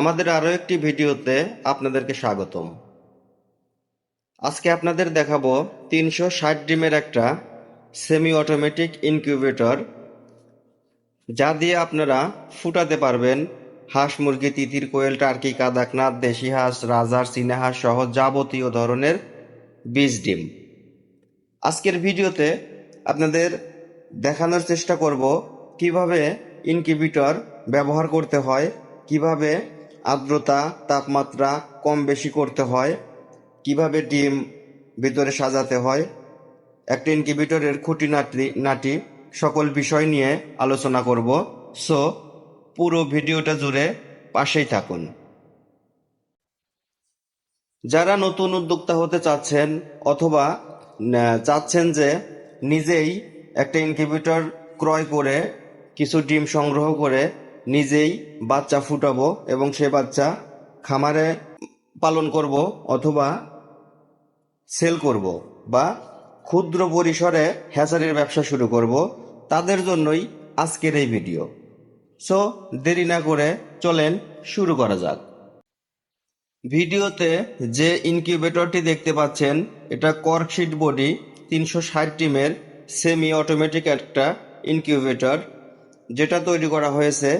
আমাদের আরও একটি ভিডিওতে আপনাদেরকে স্বাগতম। আজকে আপনাদের দেখাবো তিনশো ষাট ডিমের একটা সেমি অটোমেটিক ইনকিউবেটর যা দিয়ে আপনারা ফুটাতে পারবেন হাঁস মুরগি, তিতির, কোয়েল, টার্কি কাদাকনাথ দেশি হাঁস, রাজার, চীনা হাঁস সহ যাবতীয় ধরনের বীজ ডিম। আজকের ভিডিওতে আপনাদের দেখানোর চেষ্টা করব কীভাবে ইনকিউবেটর ব্যবহার করতে হয়, কীভাবে আর্দ্রতা, তাপমাত্রা কম বেশি করতে হয়। কীভাবে ডিম ভিতরে সাজাতে হয়? একটা ইনকিউবেটরের খুঁটিনাটি নাটি সকল বিষয় নিয়ে আলোচনা করব। সো পুরো ভিডিওটা জুড়ে পাশেই থাকুন। যারা নতুন উদ্যোক্তা হতে চাচ্ছেন অথবা চাচ্ছেন যে নিজেই একটা ইনকিউবেটর ক্রয় করে কিছু ডিম সংগ্রহ করে নিজেই বাচ্চা ফুটাবো এবং সে বাচ্চা খামারে পালন করব অথবা সেল করব বা ক্ষুদ্র পরিসরে হ্যাচারির ব্যবসা শুরু করব, তাদের জন্যই আজকের এই ভিডিও। সো, দেরি না করে চলেন শুরু করা যাক। ভিডিওতে যে ইনকিউবেটরটি দেখতে পাচ্ছেন, এটা কর্কশিট বডি তিনশো ষাট টিমের সেমি অটোমেটিক একটা ইনকিউবেটর, যেটা তৈরি করা হয়েছে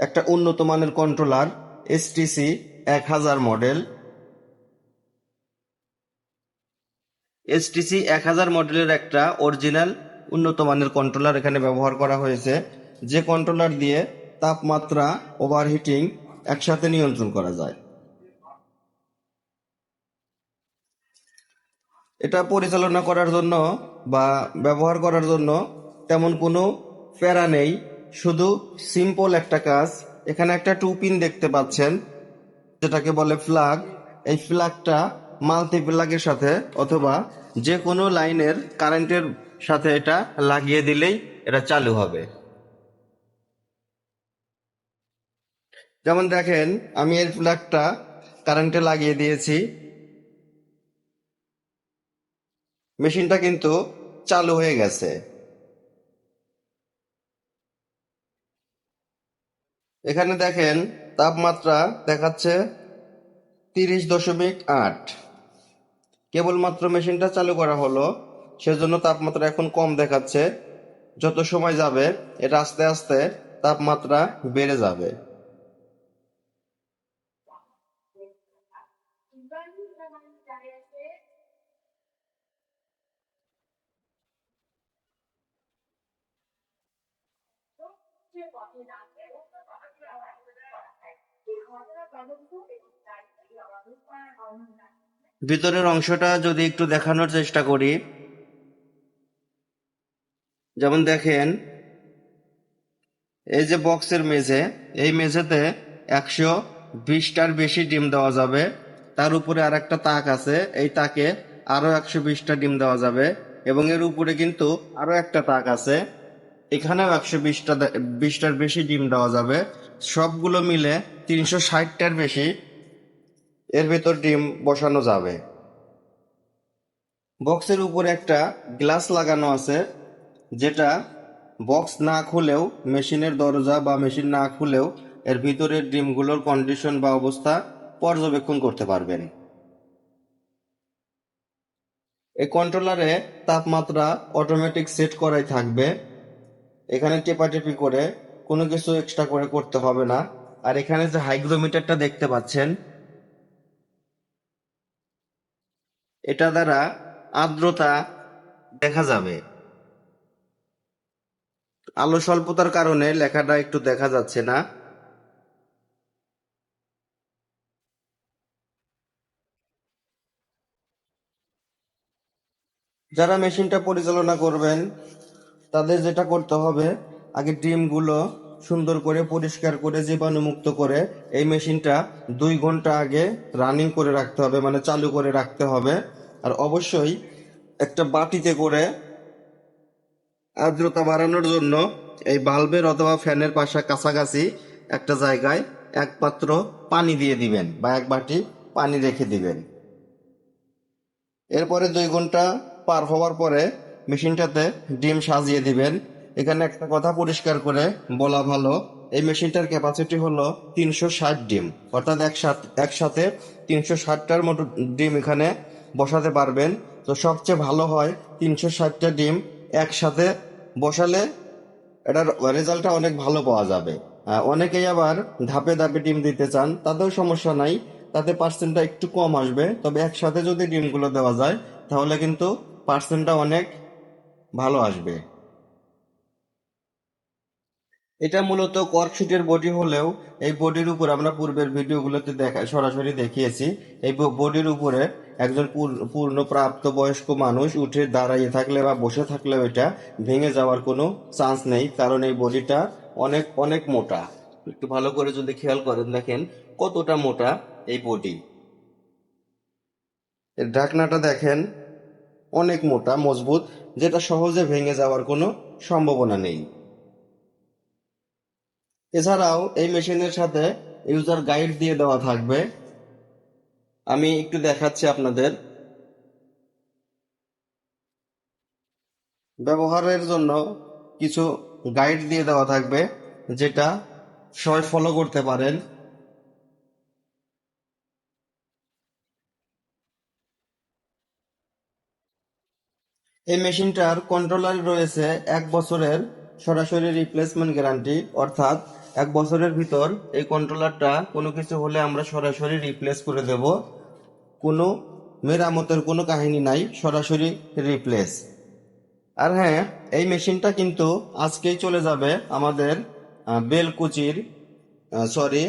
একটা উন্নত মানের কন্ট্রোলার এসটিসি এক হাজার মডেল এসটিসি এক হাজার মডেলের একটা অরিজিনাল উন্নত মানের কন্ট্রোলার এখানে ব্যবহার করা হয়েছে। যে কন্ট্রোলার দিয়ে তাপমাত্রা ওভারহিটিং একসাথে নিয়ন্ত্রণ করা যায়। এটা পরিচালনা করার জন্য বা ব্যবহার করার জন্য তেমন কোনো প্যারা নেই। শুধু সিম্পল একটা কাজ। এখানে একটা টু পিন দেখতে পাচ্ছেন, যেটাকে বলে ফ্ল্যাগ এই ফ্ল্যাগটা মাল্টি প্লাগের সাথে অথবা যে কোনো লাইনের কারেন্টের সাথে এটা লাগিয়ে দিলেই এটা চালু হবে। যেমন দেখেন, আমি এর ফ্ল্যাগটা কারেন্টে লাগিয়ে দিয়েছি। মেশিনটা কিন্তু চালু হয়ে গেছে। এখানে দেখেন তাপমাত্রা দেখাচ্ছে তিরিশ দশমিক আট। কেবলমাত্র মেশিনটা চালু করা হলো, সেজন্য তাপমাত্রা এখন কম দেখাচ্ছে। যত সময় যাবে, এটা আস্তে আস্তে তাপমাত্রা বেড়ে যাবে। ভিতরের অংশটা যদি একটু দেখানোর চেষ্টা করি। যেমন দেখেন, এই যে বক্সের মেঝে, এই মেঝেতে একশো বিশটার বেশি ডিম দেওয়া যাবে। তার উপরে আর একটা তাক আছে, এই তাকে আরও একশো বিশটা ডিম দেওয়া যাবে। এবং এর উপরে কিন্তু আরও একটা তাক আছে, এখানেও একশো বিশটা বিশটার বেশি ডিম দেওয়া যাবে। সবগুলো মিলে তিনশো ষাটটার বেশি এর ভেতর ডিম বসানো যাবে। বক্সের উপরে একটা গ্লাস লাগানো আছে, যেটা বক্স না খুলেও, মেশিনের দরজা বা মেশিন না খুলেও এর ভিতরের ডিমগুলোর কন্ডিশন বা অবস্থা পর্যবেক্ষণ করতে পারবেন। এই কন্ট্রোলারে তাপমাত্রা অটোমেটিক সেট করাই থাকবে। এখানে টেপাটেপি করে কোনো কিছু এক্সট্রা করে করতে হবে না। আর এখানে যে হাইগ্রোমিটারটা দেখতে পাচ্ছেন, এটা দ্বারা আর্দ্রতা দেখা যাবে। আলো স্বল্পতার কারণে লেখাটা একটু দেখা যাচ্ছে না। যারা মেশিনটা পরিচালনা করবেন, তাদের যেটা করতে হবে আগে ডিমগুলো সুন্দর করে পরিষ্কার করে জীবাণুমুক্ত করে এই মেশিনটা দুই ঘণ্টা আগে রানিং করে রাখতে হবে মানে চালু করে রাখতে হবে। আর অবশ্যই একটা বাটিতে করে আর্দ্রতা বাড়ানোর জন্য এই বাল্বের অথবা ফ্যানের পাশে কাছাকাছি একটা জায়গায় এক পাত্র পানি দিয়ে দিবেন বা এক বাটি পানি রেখে দিবেন। এরপরে দুই ঘণ্টা পার হওয়ার পরে মেশিনটাতে ডিম সাজিয়ে দিবেন। এখানে একটা কথা পরিষ্কার করে বলা ভালো। এই মেশিনটার ক্যাপাসিটি হলো তিনশো ষাট ডিম। অর্থাৎ একসাথে একসাথে তিনশো ষাটটার মতো ডিম এখানে বসাতে পারবেন। তো সবচেয়ে ভালো হয় তিনশো ষাটটা ডিম একসাথে বসালে এটার রেজাল্টটা অনেক ভালো পাওয়া যাবে। অনেকেই আবার ধাপে ধাপে ডিম দিতে চান, তাতেও সমস্যা নাই। তাতে পার্সেন্টটা একটু কম আসবে। তবে একসাথে যদি ডিমগুলো দেওয়া যায়, তাহলে কিন্তু পার্সেন্টটা অনেক ভালো আসবে। এটা মূলত কর্কশিটের বডি হলেও এই বডির উপর আমরা পূর্বের ভিডিওগুলোতে দেখা সরাসরি দেখিয়েছি। এই বডির উপরে একজন পূর- পূর্ণ প্রাপ্ত বয়স্ক মানুষ উঠে দাঁড়িয়ে থাকলে বা বসে থাকলে এটা ভেঙে যাওয়ার কোনো চান্স নেই, কারণ এই বডিটা অনেক অনেক মোটা। একটু ভালো করে যদি খেয়াল করেন, দেখেন কতটা মোটা এই বডি এর ঢাকনাটা দেখেন, অনেক মোটা, মজবুত, যেটা সহজে ভেঙে যাওয়ার কোনো সম্ভাবনা নেই। এছাড়াও এই মেশিনের সাথে ইউজার গাইড দিয়ে দেওয়া থাকবে। আমি একটু দেখাচ্ছি আপনাদের। ব্যবহারের জন্য কিছু গাইড দিয়ে দেওয়া থাকবে, যেটা সবাই ফলো করতে পারেন। এই মেশিনটার কন্ট্রোলার রয়েছে এক বছরের সরাসরি রিপ্লেসমেন্ট গ্যারান্টি অর্থাৎ এক বছরের ভিতর এই কন্ট্রোলারটা কোনো কিছু হলে আমরা সরাসরি রিপ্লেস করে দেব। কোনো মেরামতের কোনো কাহিনী নাই, সরাসরি রিপ্লেস আর হ্যাঁ এই মেশিনটা কিন্তু আজকেই চলে যাবে আমাদের বেলকুচির সরি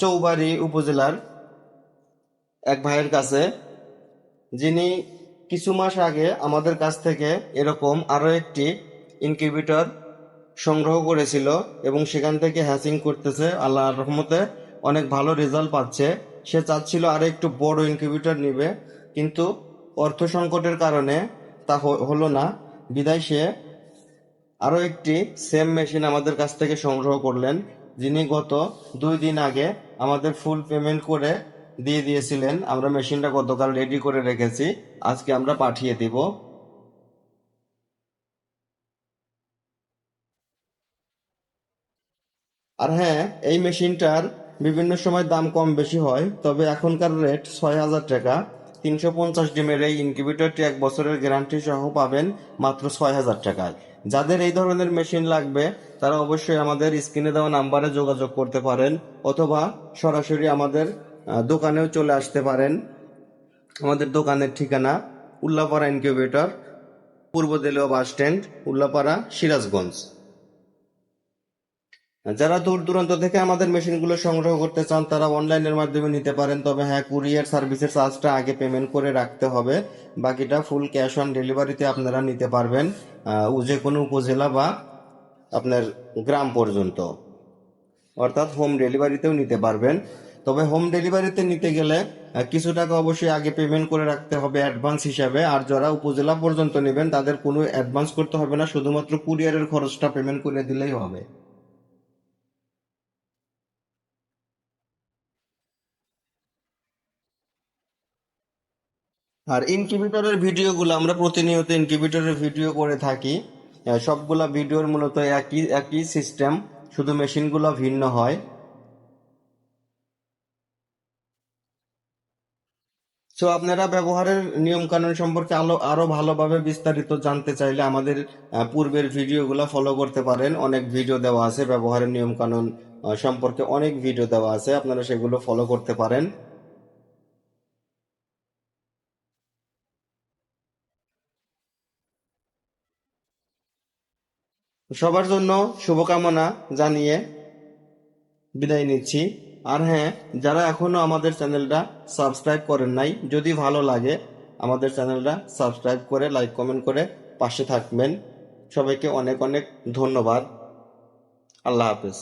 চৌবাড়ি উপজেলার এক ভাইয়ের কাছে। যিনি কিছু মাস আগে আমাদের কাছ থেকে এরকম আরও একটি ইনকিউবেটর সংগ্রহ করেছিল এবং সেখান থেকে হ্যাচিং করতেছে। আল্লাহর রহমতে অনেক ভালো রেজাল্ট পাচ্ছে। সে চাচ্ছিল আরও একটু বড় ইনকিউবেটর নিবে, কিন্তু অর্থ সংকটের কারণে তা হলো না। বিদায় সে আরও একটি সেম মেশিন আমাদের কাছ থেকে সংগ্রহ করলেন, যিনি গত দুই দিন আগে আমাদের ফুল পেমেন্ট করে দিয়ে দিয়েছিলেন। আমরা মেশিনটা গতকাল রেডি করে রেখেছি। আজকে আমরা পাঠিয়ে দিব। আর হ্যাঁ এই মেশিনটার বিভিন্ন সময় দাম কম বেশি হয়, তবে এখনকার রেট ছয় হাজার টাকা। তিনশো পঞ্চাশ ডিমের এই ইনকিউবেটরটি এক বছরের গ্যারান্টি সহ পাবেন মাত্র ছয় হাজার টাকায়। যাদের এই ধরনের মেশিন লাগবে, তারা অবশ্যই আমাদের স্ক্রিনে দেওয়া নাম্বারে যোগাযোগ করতে পারেন, অথবা সরাসরি আমাদের দোকানেও চলে আসতে পারেন। আমাদের দোকানের ঠিকানা উল্লাপাড়া ইনকিউবেটর, পূর্ব দেলীয় বাস স্ট্যান্ড উল্লাপাড়া সিরাজগঞ্জ। যারা দূর দূরান্ত থেকে আমাদের মেশিনগুলো সংগ্রহ করতে চান, তারা অনলাইনের মাধ্যমে নিতে পারেন। তবে হ্যাঁ কুরিয়ার সার্ভিসের চার্জটা আগে পেমেন্ট করে রাখতে হবে। বাকিটা ফুল ক্যাশ অন ডেলিভারিতে আপনারা নিতে পারবেন যে কোনো উপজেলা বা আপনার গ্রাম পর্যন্ত। অর্থাৎ হোম ডেলিভারিতেও নিতে পারবেন। তবে হোম ডেলিভারিতে নিতে গেলে কিছু টাকা অবশ্যই আগে পেমেন্ট করে রাখতে হবে অ্যাডভান্স হিসাবে। আর যারা উপজেলা পর্যন্ত নেবেন, তাদের কোনো অ্যাডভান্স করতে হবে না, শুধুমাত্র কুরিয়ারের খরচটা পেমেন্ট করে দিলেই হবে। আর ইনকিউবেটরের ভিডিওগুলো আমরা প্রতিনিয়ত ইনকিউবেটরের ভিডিও করে থাকি। সবগুলা ভিডিওর মূলত একই একই সিস্টেম শুধু মেশিনগুলো ভিন্ন হয়। তো আপনারা ব্যবহারের নিয়ম কানুন সম্পর্কে আলো, আরও ভালোভাবে বিস্তারিত জানতে চাইলে আমাদের পূর্বের ভিডিওগুলো ফলো করতে পারেন। অনেক ভিডিও দেওয়া আছে, ব্যবহারের নিয়ম কানুন সম্পর্কে অনেক ভিডিও দেওয়া আছে, আপনারা সেগুলো ফলো করতে পারেন। সবার জন্য শুভকামনা জানিয়ে বিদায় নিচ্ছি। আর হ্যাঁ যারা এখনও আমাদের চ্যানেলটা সাবস্ক্রাইব করেন নাই, যদি ভালো লাগে, আমাদের চ্যানেলটা সাবস্ক্রাইব করে, লাইক, কমেন্ট করে পাশে থাকবেন। সবাইকে অনেক অনেক ধন্যবাদ। আল্লাহ হাফেজ।